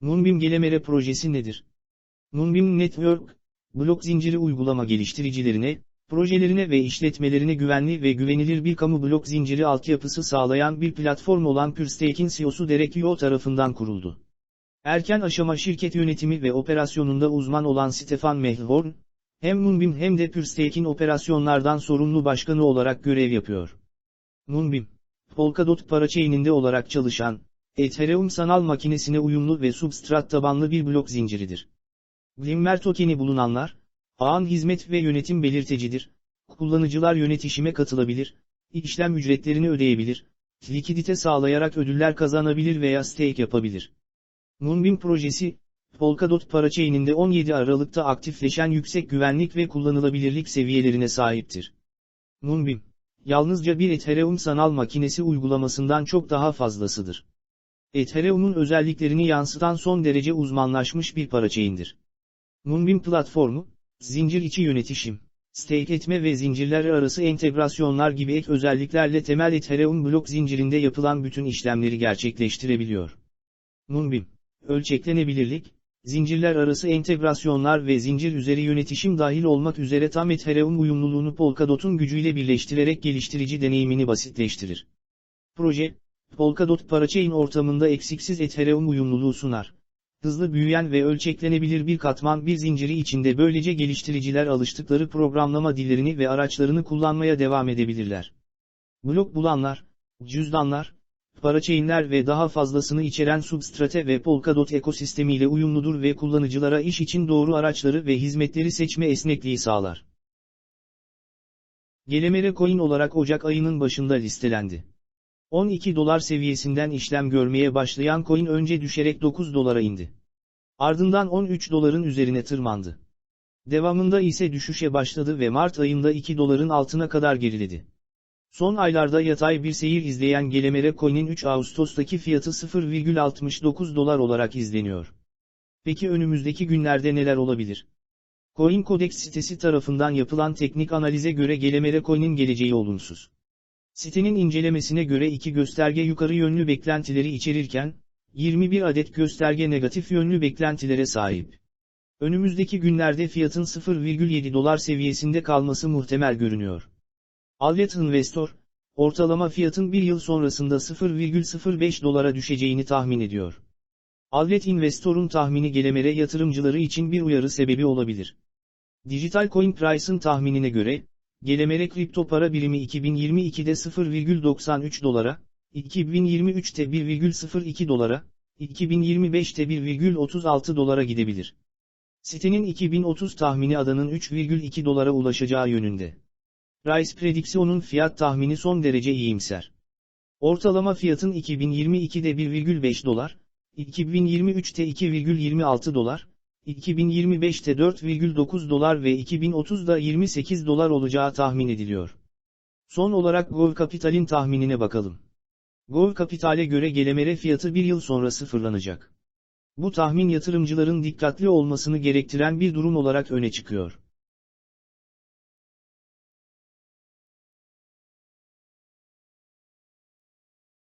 Moonbeam Gelemere projesi nedir? Moonbeam Network, blok zinciri uygulama geliştiricilerine, projelerine ve işletmelerine güvenli ve güvenilir bir kamu blok zinciri altyapısı sağlayan bir platform olan PureStake'in CEO'su Derek Yo tarafından kuruldu. Erken aşama şirket yönetimi ve operasyonunda uzman olan Stefan Melhorn, hem Moonbeam hem de PureStake'in operasyonlardan sorumlu başkanı olarak görev yapıyor. Moonbeam, Polkadot parachain'inde olarak çalışan, Ethereum sanal makinesine uyumlu ve substrat tabanlı bir blok zinciridir. Glimmer tokeni bulunanlar, ağın hizmet ve yönetim belirtecidir, kullanıcılar yönetişime katılabilir, işlem ücretlerini ödeyebilir, likidite sağlayarak ödüller kazanabilir veya stake yapabilir. Moonbeam projesi, Polkadot parachain'inde 17 Aralık'ta aktifleşen yüksek güvenlik ve kullanılabilirlik seviyelerine sahiptir. Moonbeam, yalnızca bir Ethereum sanal makinesi uygulamasından çok daha fazlasıdır. Ethereum'un özelliklerini yansıtan son derece uzmanlaşmış bir parachain'dir. Moonbeam platformu, zincir içi yönetişim, stake etme ve zincirler arası entegrasyonlar gibi ek özelliklerle temel Ethereum blok zincirinde yapılan bütün işlemleri gerçekleştirebiliyor. Moonbeam, ölçeklenebilirlik, zincirler arası entegrasyonlar ve zincir üzeri yönetişim dahil olmak üzere tam Ethereum uyumluluğunu Polkadot'un gücüyle birleştirerek geliştirici deneyimini basitleştirir. Proje, Polkadot parachain ortamında eksiksiz Ethereum uyumluluğu sunar. Hızlı büyüyen ve ölçeklenebilir bir katman bir zinciri içinde böylece geliştiriciler alıştıkları programlama dillerini ve araçlarını kullanmaya devam edebilirler. Blok bulanlar, cüzdanlar, parachainler ve daha fazlasını içeren Substrate ve Polkadot ekosistemiyle uyumludur ve kullanıcılara iş için doğru araçları ve hizmetleri seçme esnekliği sağlar. Gelemere Coin olarak Ocak ayının başında listelendi. 12 dolar seviyesinden işlem görmeye başlayan coin önce düşerek 9 dolara indi. Ardından 13 doların üzerine tırmandı. Devamında ise düşüşe başladı ve Mart ayında 2 doların altına kadar geriledi. Son aylarda yatay bir seyir izleyen Gelemere Coin'in 3 Ağustos'taki fiyatı 0,69 dolar olarak izleniyor. Peki önümüzdeki günlerde neler olabilir? Coin Codex sitesi tarafından yapılan teknik analize göre Gelemere Coin'in geleceği olumsuz. Sitenin incelemesine göre iki gösterge yukarı yönlü beklentileri içerirken, 21 adet gösterge negatif yönlü beklentilere sahip. Önümüzdeki günlerde fiyatın 0,7 dolar seviyesinde kalması muhtemel görünüyor. Alvet Investor, ortalama fiyatın bir yıl sonrasında 0,05 dolara düşeceğini tahmin ediyor. Alvet Investor'un tahmini gelemere yatırımcıları için bir uyarı sebebi olabilir. Digital Coin Price'ın tahminine göre, Gelemere kripto para birimi 2022'de 0,93 dolara, 2023'te 1,02 dolara, 2025'te 1,36 dolara gidebilir. Sitenin 2030 tahmini adanın 3,2 dolara ulaşacağı yönünde. Rice Prediksiyon'un fiyat tahmini son derece iyimser. Ortalama fiyatın 2022'de 1,5 dolar, 2023'te 2,26 dolar, 2025'te 4,9 dolar ve 2030'da 28 dolar olacağı tahmin ediliyor. Son olarak Gov Capital'in tahminine bakalım. Gov Capital'e göre gelemere fiyatı bir yıl sonra sıfırlanacak. Bu tahmin yatırımcıların dikkatli olmasını gerektiren bir durum olarak öne çıkıyor.